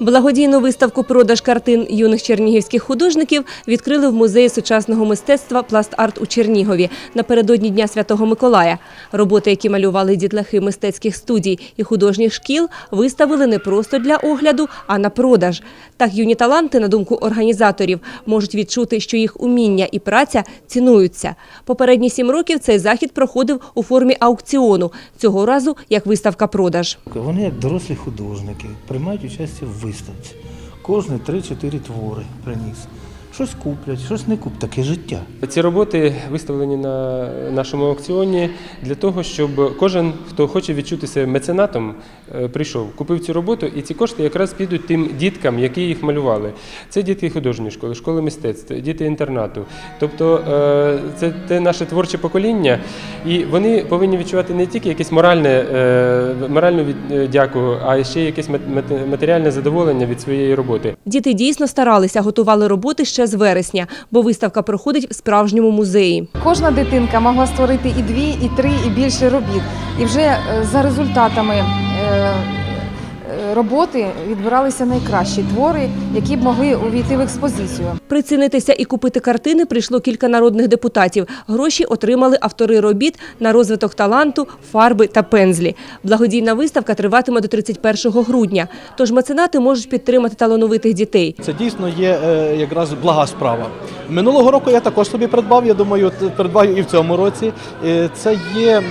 Благодійну виставку продаж картин юних чернігівських художників відкрили в музеї сучасного мистецтва Пласт-арт у Чернігові напередодні Дня Святого Миколая. Роботи, які малювали дітлахи мистецьких студій і художніх шкіл, виставили не просто для огляду, а на продаж. Так юні таланти, на думку організаторів, можуть відчути, що їх уміння і праця цінуються. Попередні сім років цей захід проходив у формі аукціону. Цього разу як виставка-продаж. Вони як дорослі художники приймають участь в виставці. Кожний 3-4 твори приніс. Щось куплять, щось не куплять. Таке життя. Ці роботи виставлені на нашому аукціоні для того, щоб кожен, хто хоче відчути себе меценатом, е, прийшов, купив цю роботу, і ці кошти якраз підуть тим діткам, які їх малювали. Це дітки художньої школи, школи мистецтва, діти інтернату. Тобто е, це те наше творче покоління, і вони повинні відчувати не тільки якесь моральне, е, моральну дяку, а ще якесь мат- мат- матеріальне задоволення від своєї роботи. Діти дійсно старалися, готували роботи ще з вересня, бо виставка проходить в справжньому музеї. Кожна дитинка могла створити і дві, і три, і більше робіт. І вже е, за результатами е, роботи відбиралися найкращі твори, які б могли увійти в експозицію. Прицінитися і купити картини прийшло кілька народних депутатів. Гроші отримали автори робіт на розвиток таланту, фарби та пензлі. Благодійна виставка триватиме до 31 грудня. Тож меценати можуть підтримати талановитих дітей. Це дійсно є е, якраз блага справа. Минулого року я також собі придбав, я думаю, придбаю і в цьому році. Е, Це є е,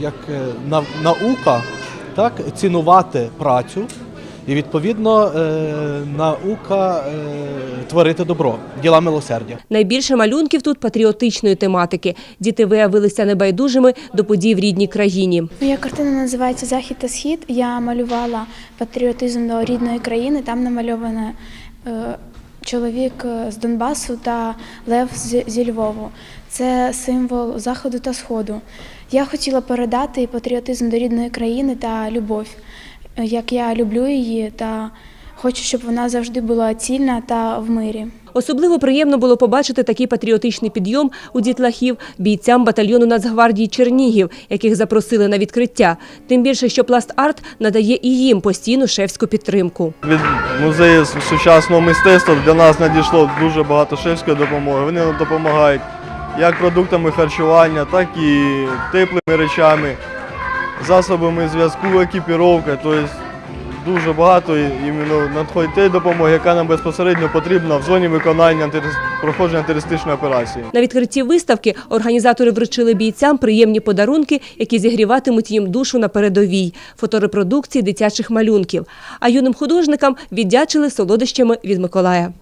як е, наука, так, цінувати працю. І відповідно е, наука е, творити добро, діла милосердя. Найбільше малюнків тут патріотичної тематики. Діти виявилися небайдужими до подій в рідній країні. Моя картина називається Захід та Схід. Я малювала патріотизм до рідної країни. Там намальовано е, чоловік е, з Донбасу та Лев зі Львову. Це символ заходу та сходу. Я хотіла передати патріотизм до рідної країни та любов, як я люблю її та хочу, щоб вона завжди була цільна та в мирі. Особливо приємно було побачити такий патріотичний підйом у дітлахів бійцям батальйону Нацгвардії Чернігів, яких запросили на відкриття. Тим більше, що пласт-арт надає і їм постійну шефську підтримку. Від музею сучасного мистецтва для нас надійшло дуже багато шефської допомоги. Вони нам допомагають як продуктами харчування, так і теплими речами, засобами зв'язку, екіпіровка. Тобто дуже багато іменно надходить тієї допомоги, яка нам безпосередньо потрібна в зоні виконання проходження терористичної операції. На відкритті виставки організатори вручили бійцям приємні подарунки, які зігріватимуть їм душу на передовій, фоторепродукції дитячих малюнків. А юним художникам віддячили солодощами від Миколая.